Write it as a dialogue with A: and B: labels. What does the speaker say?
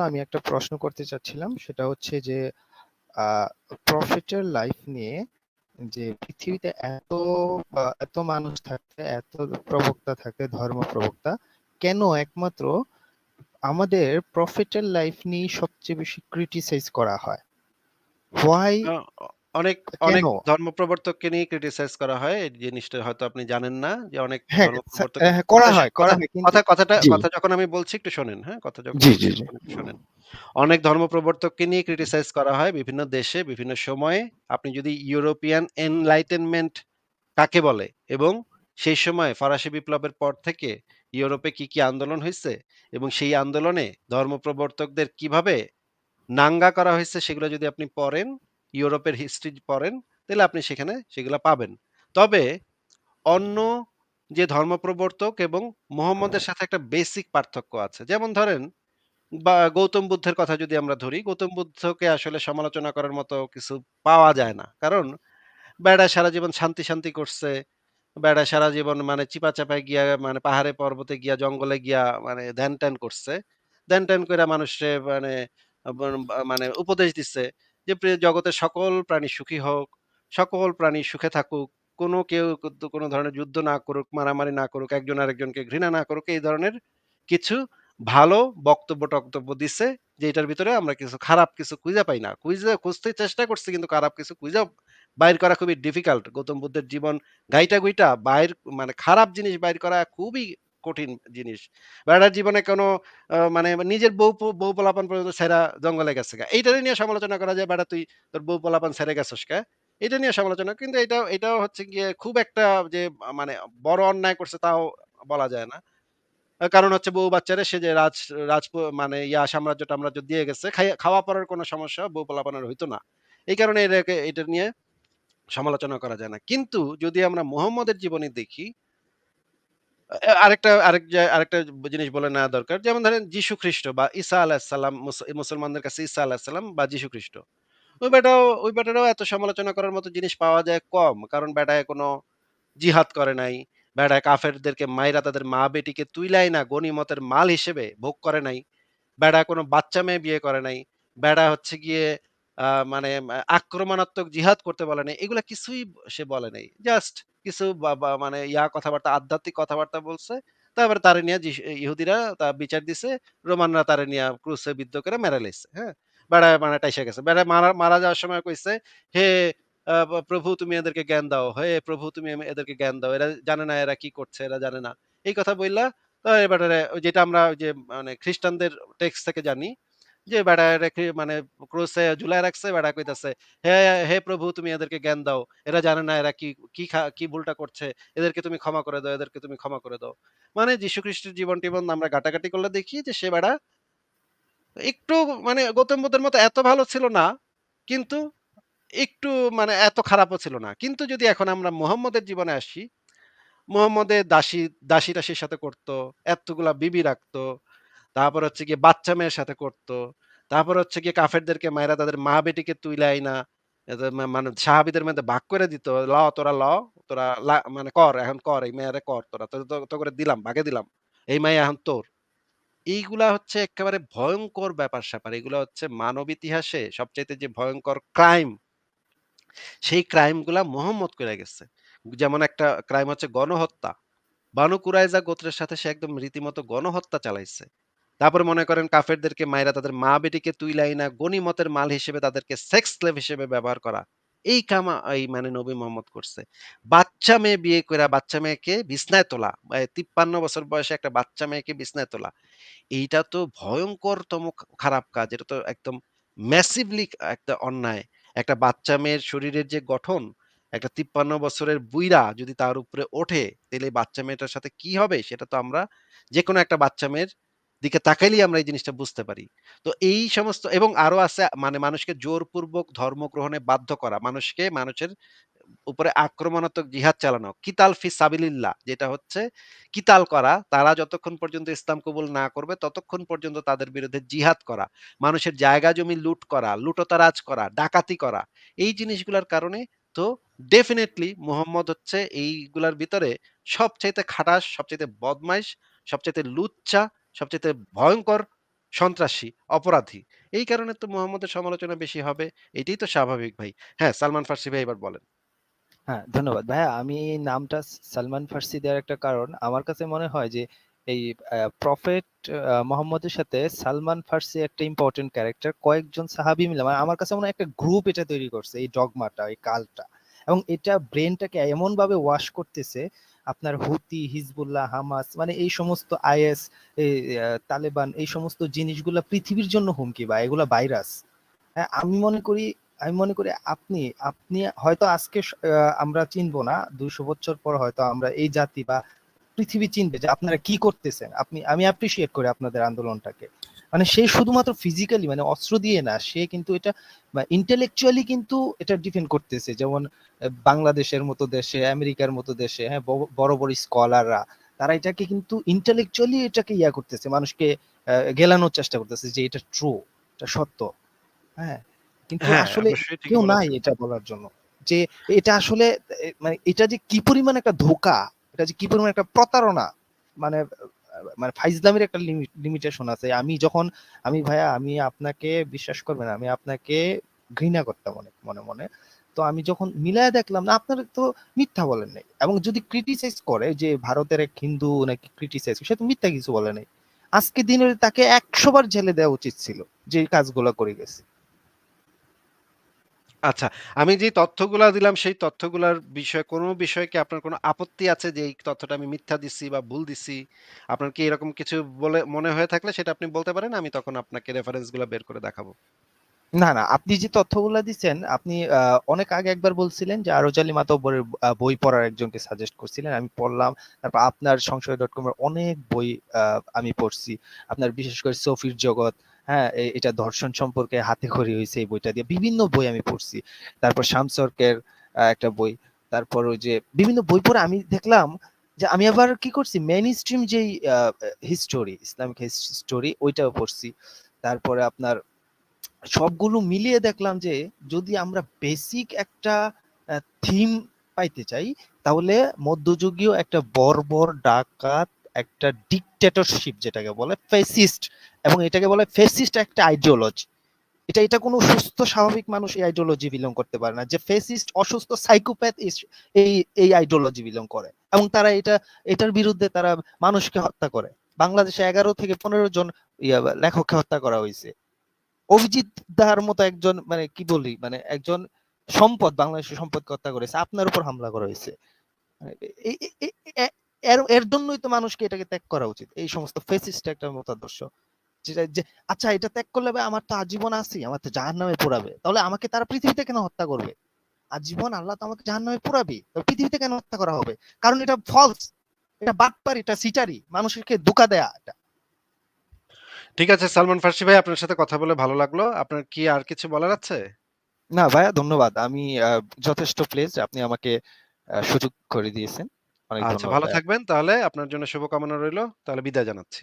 A: আমি একটা প্রশ্ন করতে চাচ্ছিলাম। সেটা হচ্ছে যে প্রফিটের লাইফ নিয়ে যে পৃথিবীতে এত এত মানুষ থাকে, এত প্রবক্তা থাকে, ধর্ম প্রবক্তা, কেন একমাত্র আমাদের প্রফিটের লাইফ নিয়ে সবচেয়ে বেশি ক্রিটিসাইজ করা হয়? হোয়াই
B: অনেক অনেক নিয়ে ক্রিটিসাইজ করা হয়। এই জিনিসটা হয়তো আপনি জানেন না যে অনেক
A: হ্যাঁ
B: ধর্মপ্রবর্তক
A: হ্যাঁ, করা হয় করা হয়
B: কথা কথাটা কথা যখন আমি বলছি একটু শোনেন হ্যাঁ কথা যখন
A: জি জি জি।
B: শোনেন। অনেক ধর্মপ্রবর্তককে নিয়ে ক্রিটিসাইজ করা হয় বিভিন্ন দেশে বিভিন্ন সময়ে। আপনি যদি ইউরোপিয়ান এনলাইটেনমেন্ট কাকে বলে? এবং সেই সময় ফরাসি বিপ্লবের পর থেকে ইউরোপে কি কি আন্দোলন হয়েছে এবং সেই আন্দোলনে ধর্ম ধর্মপ্রবর্তকদের কীভাবে নাঙ্গা করা হয়েছে সেগুলো যদি আপনি পড়েন ইউরোপের হিস্ট্রি পড়েন, তাহলে আপনি সেখানে সেগুলো পাবেন। তবে অন্য যে ধর্মপ্রবর্তক এবং মোহাম্মদের সাথে একটা বেসিক পার্থক্য আছে। যেমন ধরেন, বা গৌতম বুদ্ধের কথা যদি আমরা ধরি, গৌতম বুদ্ধকে আসলে সমালোচনা করার মতো কিছু পাওয়া যায় না। কারণ বেড়া সারা জীবন শান্তি শান্তি করছে বেড়া সারা জীবন মানে চিপা চাপায় গিয়া মানে পাহাড়ে পর্বতে গিয়া, জঙ্গলে গিয়া মানে ধ্যান ট্যান করছে। ধ্যান ট্যান করে মানুষে মানে মানে উপদেশ দিচ্ছে যে জগতের সকল প্রাণী সুখী হোক, সকল প্রাণী সুখে থাকুক, কোনো কেউ কোনো ধরনের যুদ্ধ না করুক, মারামারি না করুক, একজন আরেকজনকে ঘৃণা না করুক, এই ধরনের কিছু ভালো বক্তব্য টক্তব্য দিছে যে এটার ভিতরে আমরা কিছু খারাপ কিছু খুঁজে পাই না। খুঁজে, খুঁজতে চেষ্টা করছি, কিন্তু খারাপ কিছু খুঁজে বাইর করা খুবই ডিফিকাল্ট গৌতম বুদ্ধের জীবন গাইটা গুইটা বাইর মানে খারাপ জিনিস বাইর করা খুবই কঠিন জিনিস। বেড়ার জীবনে কোনো মানে নিজের বউ বউ পোলাপান পর্যন্ত ছেড়া জঙ্গলে গেছে গা। এইটারই নিয়ে সমালোচনা করা যায়, বেড়া, তুই তোর বউ পোলাপান ছেড়ে গেছিস কা এটা নিয়ে সমালোচনা, কিন্তু এটাও এটাও হচ্ছে গিয়ে খুব একটা যে মানে বড় অন্যায় করছে তাও বলা যায় না। কারণ হচ্ছে বউ বাচ্চারা সে যে রাজ রাজ মানে ইয়া, সাম্রাজ্য টাম্রাজ্য দিয়ে গেছে খাওয়া পড়ার কোনো সমস্যা বউ পোলাপানের হইতো না। এই কারণে এটাকে এটা নিয়ে সমালোচনা করা যায় না। কিন্তু যদি আমরা মোহাম্মদের জীবনী দেখি আরেকটা, আরেক আরেকটা জিনিস বলে নেওয়া দরকার। যেমন ধরেন যীশু খ্রিস্ট বা ঈসা আলাহিসাল্লাম মুসলমানদের কাছে ঈসা আলাহিসাল্লাম বা যীশু খ্রিস্ট। ওই বেটাও ওই বেটারও এত সমালোচনা করার মতো জিনিস পাওয়া যায় কম। কারণ বেটায় কোনো জিহাদ করে নাই বেড়ায় কাফেরদেরকে মাইরা তাদের মা বেটিকে তুইলাই না গনিমতের মাল হিসেবে ভোগ করে নাই। বেড়া কোনো বাচ্চা মেয়ে বিয়ে করে নাই। বেড়া হচ্ছে গিয়ে মানে আক্রমণাত্মক জিহাদ করতে বলে নাই। এগুলা কিছুই সে বলে নাই। জাস্ট কিছু মানে ইয়া কথাবার্তা, আধ্যাত্মিক কথাবার্তা বলছে। তারপরে তারে নিয়ে ইহুদিরা তা বিচার দিছে। রোমানরা তারে নিয়ে ক্রুসে বিদ্ধ করে মেরে লাইছে হ্যাঁ? বেড়া মানে টাইসা গেছে। বেড়া মারা মারা যাওয়ার সময় কইছে, হে প্রভু তুমি এদেরকে জ্ঞান দাও। হে, প্রভু তুমি এদেরকে জ্ঞান দাও। এরা জানে না এরা কি করছে, এরা জানে না। এই কথা বললা এবারে যেটা আমরা যে মানে খ্রিস্টানদের টেক্সট থেকে জানি যে বেড়া রেখে মানে ক্রুসে ঝুলাই রাখছে, বেড়া কইতাছে, হে হে প্রভু, তুমি এদেরকে জ্ঞান দাও। এরা জানে না এরা কি কি কি ভুলটা করছে। এদেরকে তুমি ক্ষমা করে দাও, এদেরকে তুমি ক্ষমা করে দাও। মানে যীশু খ্রিস্টের জীবন টিবন আমরা ঘাটাঘাটি করলে দেখি যে সে বেড়া একটু মানে গৌতম বুদ্ধের মতো এত ভালো ছিল না, কিন্তু একটু মানে এত খারাপও ছিল না। কিন্তু যদি এখন আমরা মোহাম্মদের জীবনে আসি মোহাম্মদের দাসী দাসী টাসির সাথে করতো, এতগুলা বিবি রাখতো তারপর হচ্ছে গিয়ে বাচ্চা মেয়ের সাথে করতো। তারপর হচ্ছে গিয়ে কাফেরদেরকে মায়েরা তাদের মা বেটিকে তুইলাই না মানে সাহাবিদের মধ্যে ভাগ করে দিত। ল তোরা ল, তোরা মানে কর, এখন কর, এই মেয়েরে কর, তোরা তো করে দিলাম, ভাগে দিলাম, এই মেয়ে এখন তোর। এইগুলা হচ্ছে একেবারে ভয়ঙ্কর ব্যাপার স্যাপার। এগুলা হচ্ছে মানব ইতিহাসে সবচাইতে যে ভয়ঙ্কর ক্রাইম, সেই ক্রাইমগুলা মোহাম্মদ করে গেছে। যেমন একটা ক্রাইম হচ্ছে গণহত্যা। বানু কুরাইজা গোত্রের সাথে সে একদম রীতিমতো গণহত্যা চালাইছে। তারপরে মনে করেন কাফেরদেরকে মায়েরা তাদের মা বেটিকে তুইলাই না গনিমতের মাল হিসেবে তাদেরকে সেক্স স্লেভ হিসেবে ব্যবহার করা। এই কামা এই মানে নবী মোহাম্মদ করছে। বাচ্চা মেয়ে বিয়ে করে বাচ্চা মেয়েকে বিছনায় তোলা তিপ্পান্ন বছর বয়সে একটা বাচ্চা মেয়েকে বিছনায় তোলা, এইটা তো ভয়ঙ্করতম খারাপ কাজ। এটা তো একদম ম্যাসিভলি একটা অন্যায়। একটা বাচ্চা মেয়ের শরীরের যে গঠন, একটা তিপ্পান্ন বছরের বুইরা যদি তার উপরে ওঠে, তাহলে বাচ্চা মেয়েটার সাথে কি হবে? সেটা তো আমরা যে কোনো একটা বাচ্চা মেয়ের দিকে তাকাইলেই আমরা এই জিনিসটা বুঝতে পারি। তো এই সমস্ত এবং আরও আছে মানে মানুষকে জোরপূর্বক ধর্ম গ্রহণে বাধ্য করা, মানুষকে মানুষের উপরে আক্রমণাত্মক জিহাদ চালানো। কিতাল ফি সাবিলিল্লাহ, যেটা হচ্ছে কিতাল করা, তারা যতক্ষণ পর্যন্ত ইসলাম কবুল না করবে, ততক্ষণ পর্যন্ত তাদের বিরুদ্ধে জিহাদ করা, মানুষের জায়গা জমি লুট করা, লুটতারাজ করা, ডাকাতি করা। এই জিনিসগুলোর কারণে তো ডেফিনেটলি মোহাম্মদ হচ্ছে এইগুলার ভিতরে সবচাইতে খাটাস, সবচাইতে বদমাইশ, সবচাইতে লুচ্চা সবচাইতে ভয়ঙ্কর সন্ত্রাসী, অপরাধী। এই কারণে তো মুহাম্মদের সমালোচনা বেশি হবে। এটাই তো স্বাভাবিক ভাই। হ্যাঁ, সালমান ফার্সি ভাই এবার বলেন।
A: হ্যাঁ, ধন্যবাদ। ভাইয়া আমি এই নামটা সালমান ফার্সি দেওয়ার একটা কারণ আমার কাছে মনে হয় যে এই প্রফেট মুহাম্মদের সাথে সালমান ফার্সি একটা ইম্পোর্টেন্ট ক্যারেক্টার। কয়েকজন সাহাবী মিলে মানে আমার কাছে মনে হয় একটা গ্রুপ এটা তৈরি করছে এই ডগমাটা, এই কালটা এবং এটা ব্রেনটাকে এমন ভাবে ওয়াশ করতেছে আপনার হুতি, হিজবুল্লাহ, হামাস মানে এই সমস্ত আইএস, তালেবান এই সমস্ত জিনিসগুলা পৃথিবীর জন্য হুমকি বা এগুলা ভাইরাস। হ্যাঁ, আমি মনে করি আমি মনে করি আপনি আপনি হয়তো আজকে আমরা চিনবো না। ২০০ বছর পর হয়তো আমরা এই জাতি বা পৃথিবী চিনবে যে আপনারা কি করতেছেন। আপনি আমি অ্যাপ্রিশিয়েট করি আপনাদের আন্দোলনটাকে। মানে সে শুধুমাত্র ফিজিক্যালি মানে অস্ত্র দিয়ে না, সে কিন্তু এটা ইন্টেলেকচুয়ালি কিন্তু এটা ডিফেন্ড করতেছে। যেমন বাংলাদেশের মতো দেশে, আমেরিকার মতো দেশে, হ্যাঁ, বড়, বড় স্কলাররা তারা এটাকে কিন্তু ইন্টেলেকচুয়ালি এটাকে ইয়া করতেছে। মানুষকে গেলানোর চেষ্টা করতেছে যে এটা ট্রু, এটা সত্য। হ্যাঁ? কিন্তু
B: হ্যাঁ,
A: আসলে কেউ নাই এটা বলার জন্য। যে এটা আসলে মানে এটা যে কি পরিমাণ একটা ধোকা এটা যে কি পরিমাণ একটা প্রতারণা। মানে মানে ফাইজলামির একটা লিমিটেশন আছে। আমি যখন আমি ভাইয়া আমি আপনাকে বিশ্বাস করবেন আমি আপনাকে ঘৃণা করতাম অনেক মনে, মনে। তো আমি যখন মিলায়া দেখলাম না আপনার তো মিথ্যা বলেন নাই। এবং যদি ক্রিটিসাইজ করে যে ভারতের এক হিন্দু নাকি ক্রিটিসাইজ সে তো মিথ্যা কিছু বলে নাই। আজকে দিনের তাকে ১০০ বার জেলে দেওয়া উচিত ছিল। যে কাজগুলা করে গেছে।
B: আচ্ছা, আমি যে তথ্যগুলা দিলাম সেই তথ্যগুলার বিষয়ে কোন বিষয়ে কি আপনার কোনো আপত্তি আছে যে এই তথ্যটা আমি মিথ্যা দিছি বা ভুল দিচ্ছি? আপনার কি এরকম কিছু বলে মনে হয়ে থাকলে সেটা আপনি বলতে পারেন। আমি তখন আপনাকে রেফারেন্সগুলা বের করে দেখাবো।
A: না, না আপনি যে তথ্যগুলা দিচ্ছেন আপনি অনেক আগে একবার বলছিলেন যে আরজালি মাতব্বরের বই পড়ার একজনকে সাজেস্ট করছিলেন। আমি পড়লাম। তারপর আপনার সংশয়.com এর অনেক বই আমি পড়ছি। আপনার বিশেষ করে সফির জগৎ, হ্যাঁ? এটা ধর্ষণ সম্পর্কে হাতেখড়ি হয়েছে এই বইটা দিয়ে। বিভিন্ন বই আমি পড়ছি। তারপর শামসুরকের একটা বই। তারপর ওই যে বিভিন্ন বই পড়ে আমি দেখলাম যে আমি আবার কি করছি মেইনস্ট্রিম যেই আ হিস্টোরি, ইসলামিক হিস হিস্টোরি ওইটাও পড়ছি। তারপরে আপনার সবগুলো মিলিয়ে দেখলাম যে যদি আমরা বেসিক একটা থিম পাইতে চাই তাহলে মধ্যযুগীয় একটা বর্বর, ডাকাত একটা ডিক্টেটরশিপ যেটাকে বলে ফ্যাসিস্ট এবং এটাকে বলে ফ্যাসিস্ট একটা আইডিওলজি। এটা এটা কোন সুস্থ, স্বাভাবিক মানুষ এই আইডিওলজি বিলং করতে পারে না। যে ফ্যাসিস্ট অসুস্থ সাইকোপ্যাথ এই এই আইডিওলজি বিলং করে। এবং তারা এটা, এটার বিরুদ্ধে তারা মানুষকে হত্যা করে। বাংলাদেশে ১১ থেকে ১৫ জন লেখককে হত্যা করা হয়েছে অভিজিৎ দাহার মতো একজন মানে কি বলি মানে একজন সম্পদ, বাংলাদেশের সম্পদকে হত্যা করেছে। আপনার উপর হামলা করা হইছে। এর এর জন্যই তো মানুষকে এটাকে ত্যাগ করা উচিত। এই সমস্ত ফ্যাসিস্ট একটা মতাদর্শ। যেটা যে আচ্ছা এটা ত্যাগ করলে আমার তো আজীবন আছেই। আমার তো জাহান্নামে পোড়াবে। তাহলে আমাকে তারা পৃথিবীতে কেন হত্যা করবে? আজীবন আল্লাহ তো আমাকে জাহান্নামে পোড়াবে। পৃথিবীতে কেন হত্যা করা হবে? কারণ এটা ফলস। এটা বাটপারি, এটা সিটারি। মানুষকে ধোঁকা দেয়া এটা।
B: ঠিক আছে সালমান ফার্সি ভাই আপনার সাথে কথা বলে ভালো লাগল। আপনার কি আর কিছু বলার আছে?
A: না ভাইয়া ধন্যবাদ। আমি যথেষ্ট প্লেসড আপনি আমাকে সুযোগ করে দিয়েছেন। অনেক
B: আচ্ছা
A: ধন্যবাদ
B: ভালো
A: ভাইয়া।
B: থাকবেন তাহলে আপনার জন্য শুভকামনা রইল তাহলে বিদায় জানাচ্ছি।